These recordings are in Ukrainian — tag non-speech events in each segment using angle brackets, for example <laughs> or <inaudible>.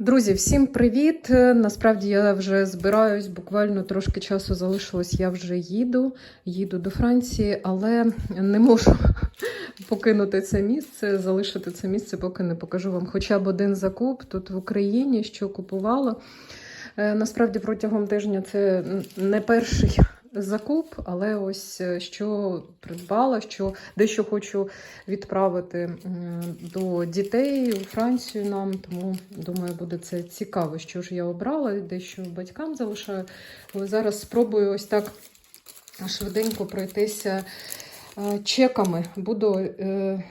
Друзі, всім привіт! Насправді я вже збираюсь, буквально трошки часу залишилось, я вже їду, їду до Франції, але не можу <laughs> покинути це місце, залишити це місце, поки не покажу вам хоча б один закуп тут в Україні, що купувала. Е, Насправді протягом тижня це не перший закуп, але ось е, що придбала, що дещо хочу відправити до дітей у Францію нам. Тому думаю, буде це цікаво, що ж я обрала, дещо батькам залишаю. Зараз спробую ось так швиденько пройтися чеками. Буду е,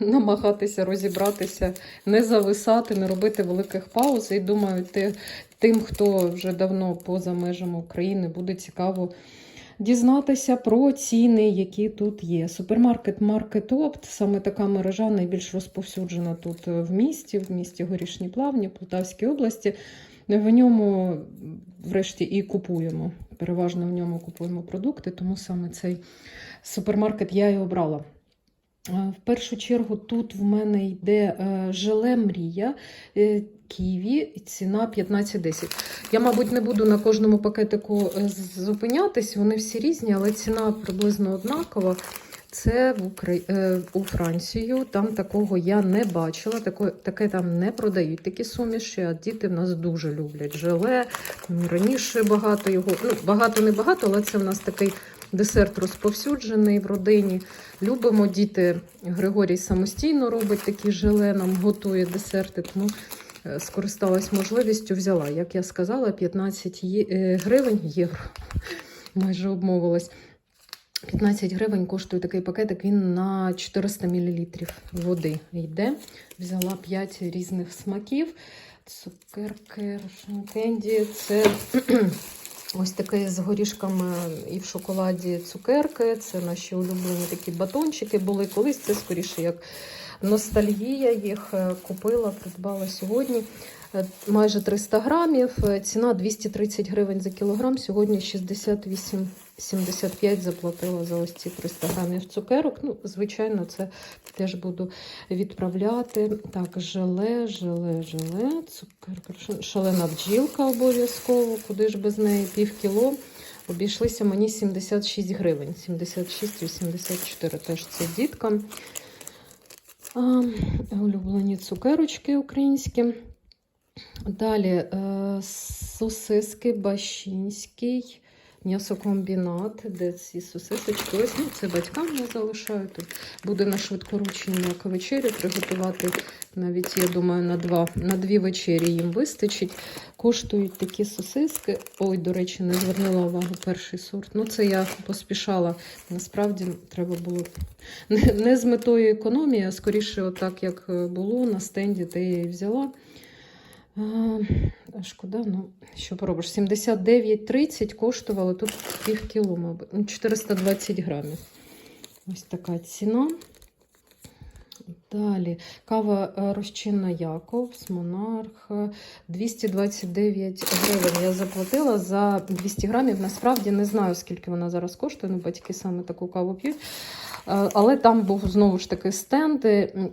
намагатися розібратися, не зависати, не робити великих пауз. І думаю, тим, хто вже давно поза межами України, буде цікаво дізнатися про ціни, які тут є. Супермаркет Маркет Опт, саме така мережа найбільш розповсюджена тут е, в місті, в місті Горішні Плавні, Полтавській області. В ньому, врешті, і купуємо. Переважно в ньому купуємо продукти, тому саме цей супермаркет я і обрала. Е, В першу чергу тут в мене йде е, желе Мрія Києві, Ківі, ціна 15,10. Я, мабуть, не буду на кожному пакетику е, зупинятись, вони всі різні, але ціна приблизно однакова. Це в Укра... е, у Францію. Там такого я не бачила. Таке, таке там не продають такі суміші, а діти в нас дуже люблять желе. Раніше багато його, ну багато не багато, але це в нас такий десерт розповсюджений в родині. Любимо діти. Григорій самостійно робить такі желе, нам готує десерти, тому е, скористалась можливістю, взяла. Як я сказала, 15 є... е, гривень євро. Майже обмовилась. 15 гривень коштує такий пакетик, він на 400 мл води йде. Взяла 5 різних смаків. Цукерки, кенді. Це <clears throat> ось таке з горішками і в шоколаді цукерки. Це наші улюблені такі батончики були колись. Це скоріше як ностальгія. Їх е, купила, придбала сьогодні. Е, Майже 300 грамів. Е, Ціна 230 гривень за кілограм. Сьогодні 68,75 заплатила за ось ці 300 грамів цукерок. Ну, звичайно, це теж буду відправляти. Так, желе, желе, желе, цукерка, шалена бджілка обов'язково. Куди ж без неї? Пів кіло. Обійшлися мені 76 гривень. 76,84 теж це діткам. А, улюблені цукерочки українські. Далі е, сосиски Бащинський, м'ясокомбінат, де ці сосисочки. Ось ну, це батькам я залишаю. Тут буде на швидкоручні як вечерю приготувати. Навіть, я думаю, на, два, на дві вечері їм вистачить. Коштують такі сосиски. Ой, до речі, не звернула увагу перший сорт. Ну, це я поспішала. Насправді треба було не, не з метою економії, а скоріше, отак, як було на стенді, те я і взяла. Шкода, ну що поробиш? 79,30 коштувало тут пів мабуть. Ну, 420 грамів. Ось така ціна. Далі кава е, розчинна Якобс, Монарх. е, 229 гривень я заплатила за 200 грамів. Насправді не знаю, скільки вона зараз коштує. Ну, батьки саме таку каву п'ють. Е, Але там був знову ж таки стенд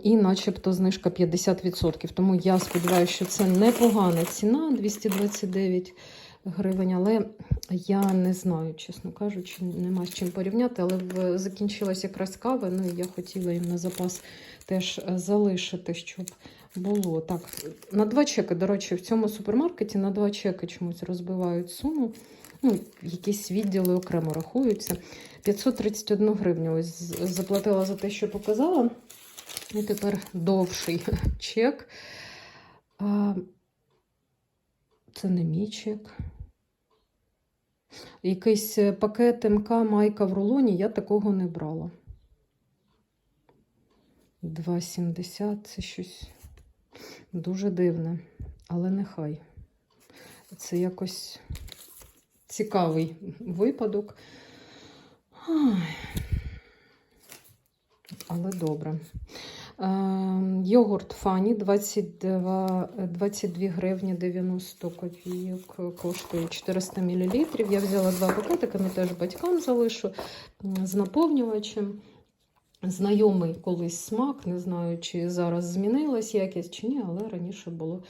і начебто знижка 50%. Тому я сподіваюся, що це непогана ціна 229 гривень. Але я не знаю, чесно кажучи, нема з чим порівняти. Але закінчилась якраз кава. Ну і я хотіла їм на запас теж е, залишити, щоб було. Так, на два чеки, до речі, в цьому супермаркеті на два чеки чомусь розбивають суму. Ну, якісь відділи окремо рахуються. 531 гривню ось заплатила за те, що показала. І тепер довший <laughs> чек. Це не мій чек. Якийсь е, пакет МК майка в рулоні, я такого не брала. 2,70 це щось дуже дивне, але нехай. Це якось цікавий випадок. Але добре. Е, Йогурт Фані 22, 22 гривні 90 копійок коштує 400 мл. Я взяла два пакетики, ну теж батькам залишу з наповнювачем. Знайомий колись смак, не знаю, чи зараз змінилась якість чи ні, але раніше було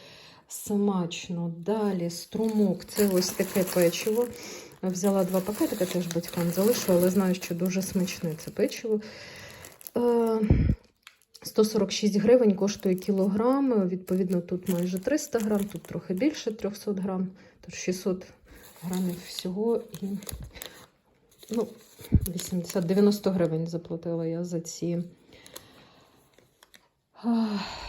Смачно. Далі струмок. Це ось таке печиво. Взяла два пакетики, теж батькам залишила, але знаю, що дуже смачне це печиво. Е, 146 гривень коштує кілограм. Відповідно, тут майже 300 грам, тут трохи більше 300 грам, тож 600 грамів всього. І ну, 80-90 гривень заплатила я за ці.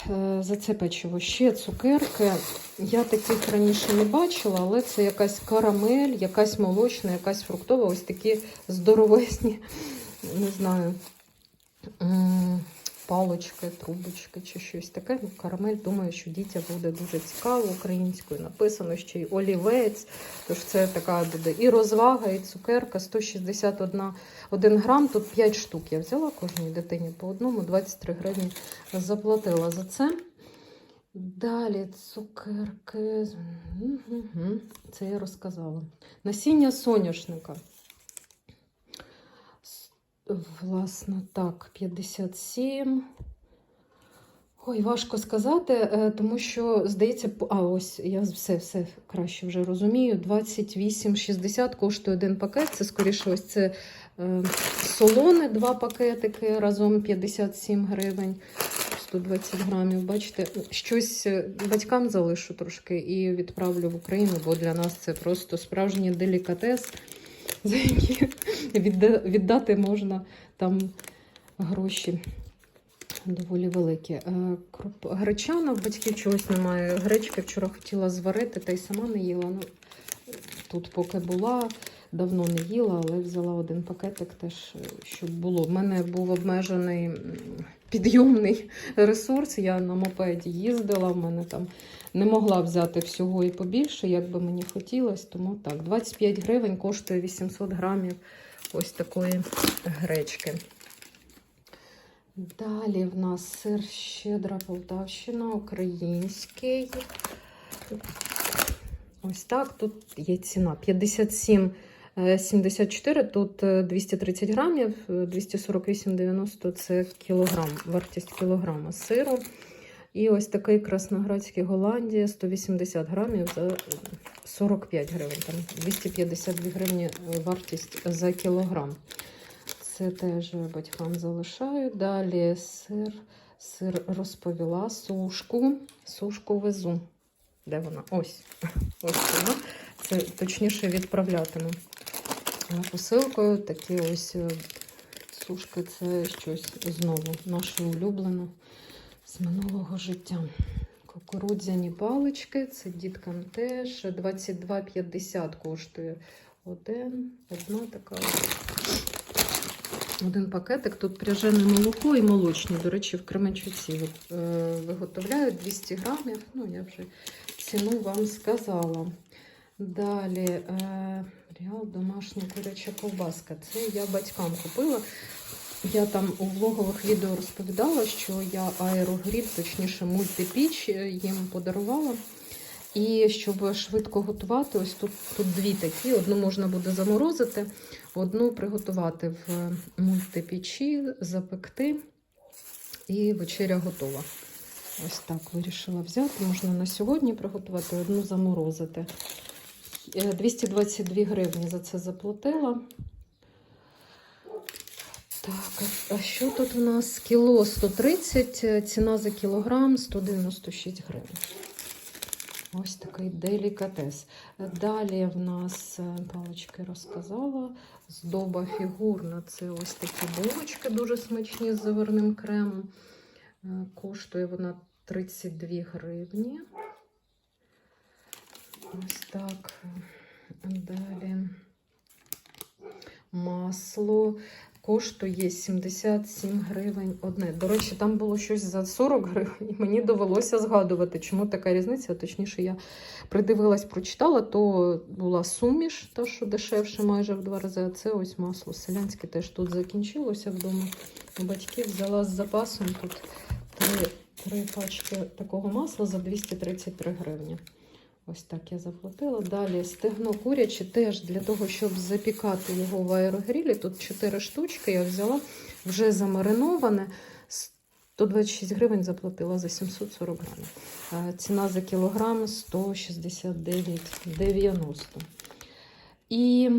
Е, За це печиво ще цукерки. Я таких раніше не бачила, але це якась карамель, якась молочна, якась фруктова, ось такі здоровезні, не знаю, палочки, трубочки чи щось таке. Ну, карамель, думаю, що дітям буде дуже цікаво українською. Написано ще й олівець. Тож це така буде і розвага, і цукерка 161 1 грам, тут 5 штук. Я взяла кожній дитині по одному, 23 гривні заплатила за це. Далі цукерки. Це я розказала. Насіння соняшника. Власне, так, 57. Ой, важко сказати, е, тому що, здається, а ось я все, все краще вже розумію. 28,60 коштує один пакет. Це скоріше ось це е, солоне, два пакетики, разом 57 гривень. 120 грамів. Бачите, щось е, батькам залишу трошки і відправлю в Україну, бо для нас це просто справжній делікатес, за які віддати можна там гроші доволі великі. Е. Гречана в батьків чогось немає. Гречки вчора хотіла зварити, та й сама не їла. Ну, тут поки була, давно не їла, але взяла один пакетик теж, е, щоб було. В мене був обмежений підйомний ресурс. Я на мопеді їздила, в мене там не могла взяти всього і побільше, як би мені хотілося. Тому так, 25 гривень коштує 800 грамів ось такої гречки. Далі в нас сир щедра Полтавщина, український. Ось так. Тут є ціна 57 е, 74, тут е, 230 грамів, е, 248,90 це кілограм, вартість кілограма сиру. І ось такий красноградський Голландія 180 грамів за е, 45 гривень. Там 252 гривні е, вартість за кілограм. Це теж батькам залишаю. Далі сир, сир розповіла, сушку. Сушку везу. Де вона? Ось. <laughs> Ось вона. Це точніше відправлятиму посилкою. Такі ось е, сушки це щось знову наше улюблене з минулого життя. Кукурудзяні палички, це діткам теж 22,50 коштує один, одна така. Один пакетик. Тут пряжене молоко і молочні. До речі, в Кременчуці е, виготовляють 200 грамів. Ну, я вже ціну вам сказала. Далі е, домашня куряча ковбаска. Це я батькам купила. Я там у влогових відео розповідала, що я аерогріль, точніше мультипіч е, їм подарувала. І щоб швидко готувати, ось тут, тут дві такі. Одну можна буде заморозити, одну приготувати в мультипічі, запекти, і вечеря готова. Ось так вирішила взяти. Можна на сьогодні приготувати, одну заморозити. Е, 222 гривні за це заплатила. Так, а що тут у нас? Кіло 130, ціна за кілограм 196 гривень. Ось такий делікатес. Далі в нас е, палички розказала. Здоба фігурна. Це ось такі булочки дуже смачні з заварним кремом. Е, Коштує вона 32 гривні. Ось так. Далі масло коштує 77 гривень одне. До речі, там було щось за 40 гривень, і мені довелося згадувати, чому така різниця. Точніше, я придивилась, прочитала, то була суміш, та що дешевше майже в два рази. А це ось масло селянське теж тут закінчилося вдома. У батьків взяла з запасом тут три, три пачки такого масла за 233 гривні. Ось так я заплатила. Далі стегно куряче теж для того, щоб запікати його в аерогрілі. Тут 4 штучки я взяла вже замариноване. 126 гривень заплатила за 740 грамів. Е, Ціна за кілограм 169,90. І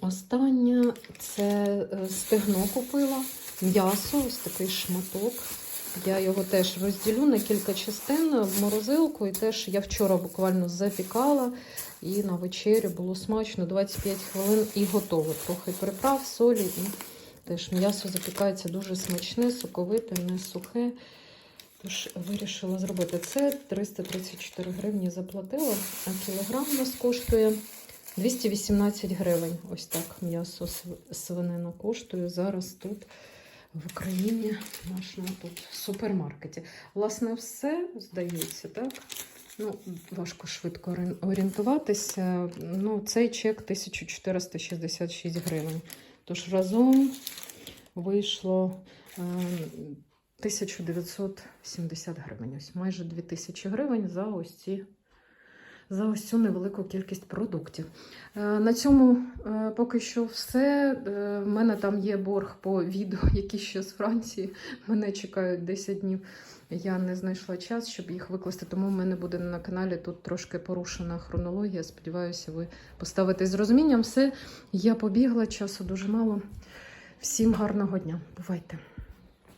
останнє це е, стегно купила, м'ясо, ось такий шматок. Я його теж розділю на кілька частин в морозилку. І теж я вчора буквально запікала. І на вечерю було смачно 25 хвилин і готово. Трохи приправ, солі і теж м'ясо запікається дуже смачне, соковите, не сухе. Тож вирішила зробити це. 334 гривні заплатила, а кілограм у нас коштує 218 гривень. Ось так м'ясо св- свинина коштує зараз тут в Україні, в нашому тут супермаркеті. Власне, все здається, так? Ну, важко швидко орієнтуватися. Ну, цей чек 1466 гривень. Тож разом вийшло е, 1970 гривень. Ось майже 2000 гривень за ось ці. За ось цю невелику кількість продуктів. Е, На цьому е, поки що все. Е, В мене там є борг по відео, <laughs> які ще з Франції. Мене чекають 10 днів. Я не знайшла час, щоб їх викласти, тому в мене буде на каналі тут трошки порушена хронологія. Сподіваюся, ви поставите з розумінням. Все, я побігла, часу дуже мало. Всім гарного дня. Бувайте!